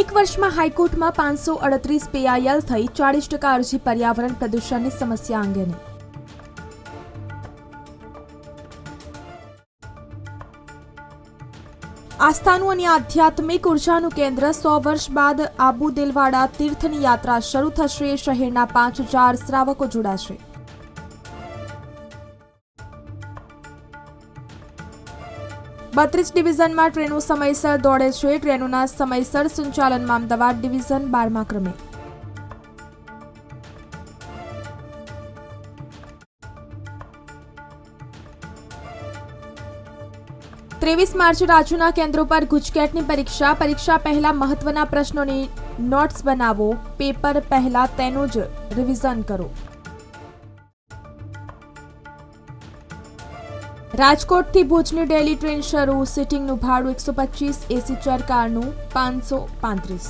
એક વર્ષમાં હાઈકોર્ટમાં પાંચસો અડત્રીસ પીઆઈએલ થઈ ચાળીસ ટકા અરજી પર્યાવરણ પ્રદૂષણની સમસ્યા અંગેની. આસ્થાનું અને આધ્યાત્મિક ઉર્જાનું કેન્દ્ર સો વર્ષ બાદ આબુ દિલવાડા તીર્થની યાત્રા શરૂ થશે, શહેરના પાંચ હજાર શ્રાવકો જોડાશે. બત્રીસ ડિવિઝનમાં ટ્રેનો સમયસર દોડે છે. ટ્રેનોના સમયસર સંચાલનમાં અમદાવાદ ડિવિઝન બારમા ક્રમે. ત્રેવીસ માર્ચે રાજ્યના કેન્દ્રો પર ગુજકેટની પરીક્ષા. પરીક્ષા પહેલા મહત્વના પ્રશ્નોની નોટ્સ બનાવો. પેપર પહેલા તેનું જ રિવિઝન કરો. રાજકોટથી ભુજની ડેલી ટ્રેન શરૂ. સિટિંગનું ભાડું એકસો પચીસ એસી ચાર કારનું પાંચસો પાંત્રીસ.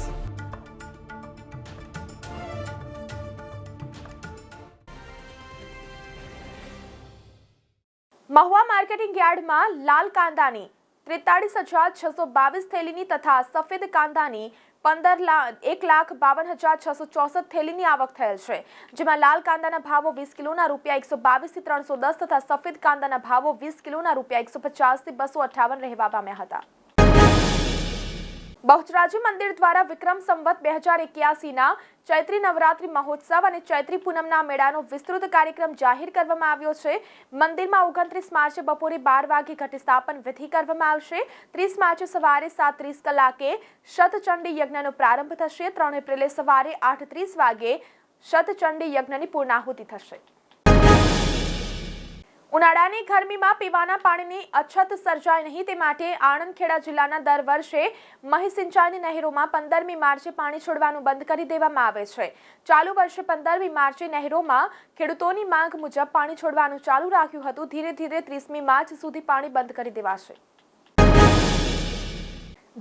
મહુવા માર્કેટિંગ યાર્ડમાં લાલ કાંદાની ત્રેતાળીસ હજાર છસો બાવીસ થેલીની તથા સફેદ કાંદાની પંદર લાખ એક લાખ બાવન હજાર છસો ચોસઠ થેલીની આવક થયેલ છે, જેમાં લાલ કાંદાના ભાવો વીસ કિલોના રૂપિયા એકસો બાવીસથી ત્રણસો દસ તથા સફેદ કાંદાના ભાવો વીસ કિલોના રૂપિયા એકસો પચાસથી બસો અઠાવન રહેવા પામ્યા હતા. બહુચરાજી મંદિર દ્વારા વિક્રમ સંવત બે હજાર એક્યાસીના ચૈત્રી નવરાત્રી મહોત્સવ અને ચૈત્રી પૂનમના મેળાનો વિસ્તૃત કાર્યક્રમ જાહેર કરવામાં આવ્યો છે. મંદિરમાં ઓગણત્રીસ માર્ચે બપોરે બાર વાગે ઘટસ્થાપન વિધિ કરવામાં આવશે. ત્રીસ માર્ચે સવારે સાત ત્રીસ કલાકે શતચંડી યજ્ઞનો પ્રારંભ થશે. ત્રણ એપ્રિલે સવારે આઠ ત્રીસ વાગે શતચંડી યજ્ઞની પૂર્ણાહુતિ થશે. ઉનાળાની ગરમીમાં પીવાના પાણીની અછત સર્જાય નહીં તે માટે આણંદ ખેડા જિલ્લાના દર વર્ષે મહી સિંચાઈની નહેરોમાં પંદરમી માર્ચે પાણી છોડવાનું બંધ કરી દેવામાં આવે છે. ચાલુ વર્ષે પંદરમી માર્ચે નહેરોમાં ખેડૂતોની માંગ મુજબ પાણી છોડવાનું ચાલુ રાખ્યું હતું. ધીરે ધીરે ત્રીસમી માર્ચ સુધી પાણી બંધ કરી દેવાશે.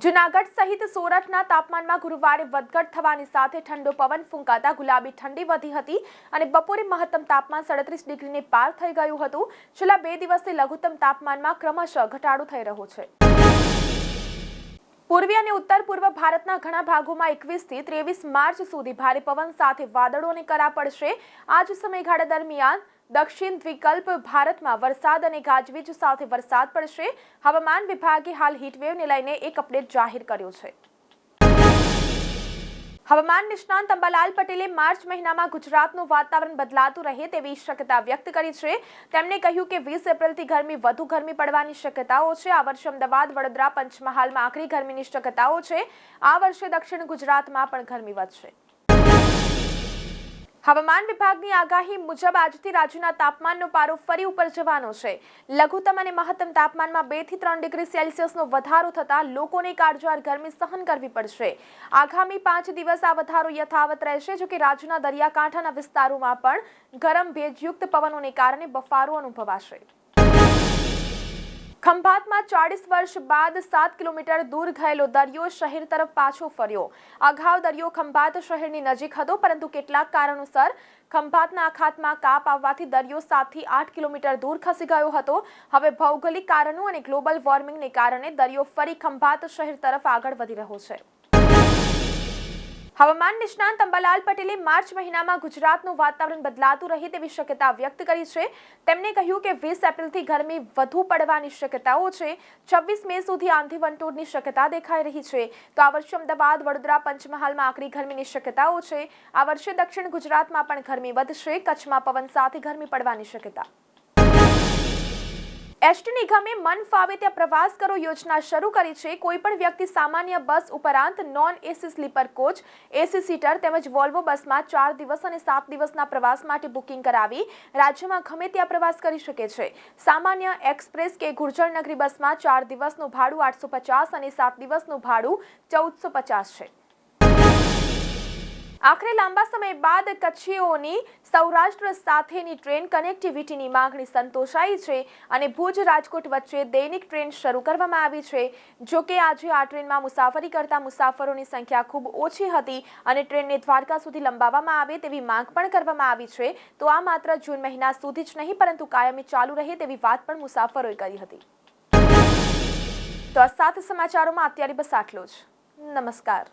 જુનાગઢ સહિત સોરઠના તાપમાનમાં ગુરુવારે વધઘટ થવાની સાથે ઠંડો પવન ફૂંકાતા ગુલાબી ઠંડી વધી હતી અને બપોરે મહત્તમ તાપમાન સડત્રીસ ડિગ્રીને પાર થઈ ગયું હતું. છેલ્લા બે દિવસથી લઘુત્તમ તાપમાનમાં ક્રમશઃ ઘટાડો થઈ રહ્યો છે. પૂર્વી અને ઉત્તર પૂર્વ ભારતના ઘણા ભાગોમાં એકવીસથી ત્રેવીસ માર્ચ સુધી ભારે પવન સાથે વાદળોને કરા પડશે. આ જ સમયગાળા દરમિયાન દક્ષિણ દ્વિકલ્પ ભારતમાં વરસાદ અને ગાજવીજ સાથે વરસાદ પડશે. હવામાન વિભાગે હાલ હીટવેવને લઈને એક અપડેટ જાહેર કર્યો છે. હવામાન નિષ્ણાંત અંબાલાલ પટેલે માર્ચ મહિનામાં ગુજરાતનું વાતાવરણ બદલાતું રહે તેવી શક્યતા વ્યક્ત કરી છે. તેમણે કહ્યું કે વીસ એપ્રિલથી ગરમી વધુ ગરમી પડવાની શક્યતાઓ છે. આ વર્ષે અમદાવાદ, વડોદરા, પંચમહાલમાં આખરી ગરમીની શક્યતાઓ છે. આ વર્ષે દક્ષિણ ગુજરાતમાં પણ ગરમી વધશે. હવામાન વિભાગની આગાહી મુજબ આજથી રાજ્યના તાપમાનનો પારો ફરી ઉપર જવાનો છે. લઘુત્તમ અને મહત્તમ તાપમાનમાં બેથી ત્રણ ડિગ્રી સેલ્સિયસનો વધારો થતાં લોકોને કાળજાળ ગરમી સહન કરવી પડશે. આગામી પાંચ દિવસ આ વધારો યથાવત રહેશે જો કે રાજ્યના દરિયાકાંઠાના વિસ્તારોમાં પણ ગરમ ભેજયુક્ત પવનોને કારણે બફારો અનુભવાશે. ખંભાતમાં ચાળીસ વર્ષ બાદ સાત કિલોમીટર દૂર ગયેલો દરિયો શહેર તરફ પાછો ફર્યો. અગાઉ દરિયો ખંભાત શહેરની નજીક હતો, પરંતુ કેટલાક કારણોસર ખંભાતના અખાતમાં કાપ આવવાથી દરિયો સાતથી આઠ કિલોમીટર દૂર ખસી ગયો હતો. હવે ભૌગોલિક કારણો અને ગ્લોબલ વોર્મિંગને કારણે દરિયો ફરી ખંભાત શહેર તરફ આગળ વધી રહ્યો છે. હવામાન નિષ્ણાંત અંબાલાલ પટેલે માર્ચ મહિનામાં ગુજરાતનું વાતાવરણ બદલાતું રહે તેવી શક્યતા વ્યક્ત કરી છે. તેમણે કહ્યું કે વીસ એપ્રિલથી ગરમી વધુ પડવાની શક્યતાઓ છે. છવ્વીસ મે સુધી આંધી વંટોળની શક્યતા દેખાઈ રહી છે. તો આ વર્ષે અમદાવાદ, વડોદરા, પંચમહાલમાં આકરી ગરમીની શક્યતાઓ છે. આ વર્ષે દક્ષિણ ગુજરાતમાં પણ ગરમી વધશે. કચ્છમાં પવન સાથે ગરમી પડવાની શક્યતા એસટી નિગમે મન ફાવે ત્યાં પ્રવાસ કરો યોજના શરૂ કરી છે. કોઈ પણ વ્યક્તિ સામાન્ય બસ ઉપરાંત non AC sleeper coach AC seater તેમજ વોલ્વો બસમાં ચાર દિવસ અને સાત દિવસના પ્રવાસ માટે બુકિંગ કરાવી રાજ્યમાં ગમે ત્યાં પ્રવાસ કરી શકે છે. સામાન્ય એક્સપ્રેસ કે ગુર્જર નગરી બસમાં ચાર દિવસનું ભાડું આઠસો પચાસ અને સાત દિવસનું ભાડું ચૌદસો પચાસ છે. આખરે લાંબા સમય બાદ કચ્છીઓની સૌરાષ્ટ્ર સાથેની ટ્રેન કનેક્ટિવિટીની માંગણી સંતોષાઈ છે અને ભુજ રાજકોટ વચ્ચે દૈનિક ટ્રેન શરૂ કરવામાં આવી છે. જો કે આજે આ ટ્રેનમાં મુસાફરી કરતા મુસાફરોની સંખ્યા ખૂબ ઓછી હતી અને ટ્રેનને દ્વારકા સુધી લંબાવવામાં આવે તેવી માંગ પણ કરવામાં આવી છે. તો આ માત્ર જૂન મહિના સુધી જ નહીં, પરંતુ કાયમી ચાલુ રહે તેવી વાત પણ મુસાફરોએ કરી હતી. તો આ સાત સમાચારોમાં અત્યારે બસ આટલું જ. નમસ્કાર.